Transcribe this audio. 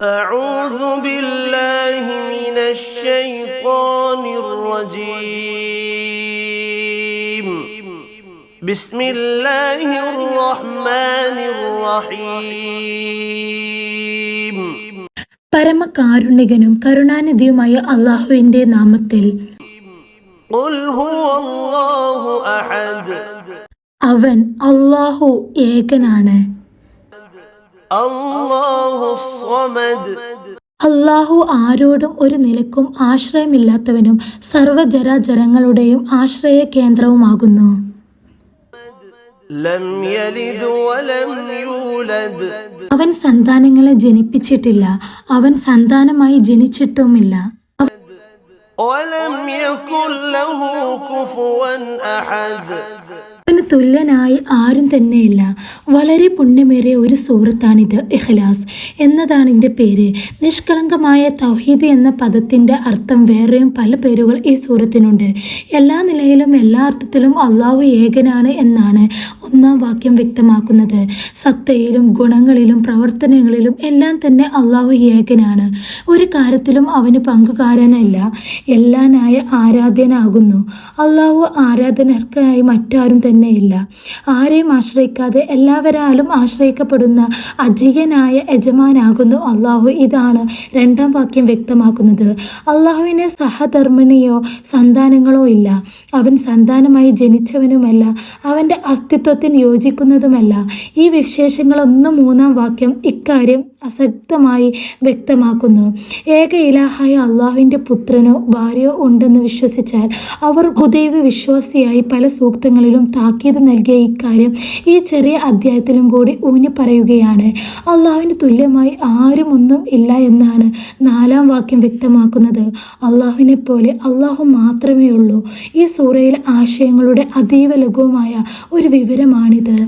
أعوذ بالله من الشيطان الرجيم بسم الله الرحمن الرحيم പരമകാരുണികനും കരുണാനിധിയുമായ അള്ളാഹുവിന്റെ നാമത്തിൽ قل هو الله أحد അവൻ അള്ളാഹു ഏകനാണ് الله الصمد അള്ളാഹു ആരോടും ഒരു നിലക്കും ആശ്രയമില്ലാത്തവനും സർവജരാചരങ്ങളുടെയും ആശ്രയ കേന്ദ്രവുമാകുന്നു അവൻ സന്താനങ്ങളെ ജനിപ്പിച്ചിട്ടില്ല. അവൻ സന്താനമായി ജനിച്ചിട്ടുമില്ല. അവൻ തുല്യനായി ആരും തന്നെയില്ല. വളരെ പുണ്യമേറിയ ഒരു സുഹൃത്താണിത് ഇഖ്ലാസ് എന്നതാണ് എന്റെ പേര്. നിഷ്കളങ്കമായ തൗഹീദ് എന്ന പദത്തിന്റെ അർത്ഥം വേറെയും പല പേരുകൾ ഈ സൂറത്തിനുണ്ട്. എല്ലാ നിലയിലും എല്ലാ അർത്ഥത്തിലും അള്ളാഹു ഏകനാണ് എന്നാണ് ഒന്നാം വാക്യം വ്യക്തമാക്കുന്നത്. സത്തയിലും ഗുണങ്ങളിലും പ്രവർത്തനങ്ങളിലും എല്ലാം തന്നെ അള്ളാഹു ഏകനാണ്. ഒരു കാര്യത്തിലും അവന് പങ്കുകാരനല്ല. എല്ലാനായ ആരാധ്യനാകുന്നു. അള്ളാഹു ആരാധനർക്കായി മറ്റാരും തന്നെ തന്നെയില്ല ആരെയും ആശ്രയിക്കാതെ എല്ലാവരാലും ആശ്രയിക്കപ്പെടുന്ന അജയനായ യജമാനാകുന്നു അള്ളാഹു. ഇതാണ് രണ്ടാം വാക്യം വ്യക്തമാക്കുന്നത്. അള്ളാഹുവിന് സഹധർമ്മിണിയോ സന്താനങ്ങളോ ഇല്ല. അവൻ സന്താനമായി ജനിച്ചവനുമല്ല. അവന്റെ അസ്തിത്വത്തിന് യോജിക്കുന്നതുമല്ല. ഈ വിശേഷങ്ങളൊന്നും മൂന്നാം വാക്യം ഇക്കാര്യം അസക്തമായി വ്യക്തമാക്കുന്നു. ഏക ഇലാഹായ അള്ളാഹുവിന്റെ പുത്രനോ ഭാര്യയോ ഉണ്ടെന്ന് വിശ്വസിച്ചാൽ അവർ ഹുദൈവ വിശ്വാസിയായി പല സൂക്തങ്ങളിലും താക്കീത് നൽകിയ ഇക്കാര്യം ഈ ചെറിയ അധ്യായത്തിലും കൂടി ഊന്നി പറയുകയാണ്. അള്ളാഹുവിന് തുല്യമായി ആരും ഒന്നും ഇല്ല എന്നാണ് നാലാം വാക്യം വ്യക്തമാക്കുന്നത്. അള്ളാഹുവിനെ പോലെ അള്ളാഹു മാത്രമേ ഉള്ളൂ. ഈ സൂറയിലെ ആശയങ്ങളുടെ അതീവ ലഘുവുമായ ഒരു വിവരമാണിത്.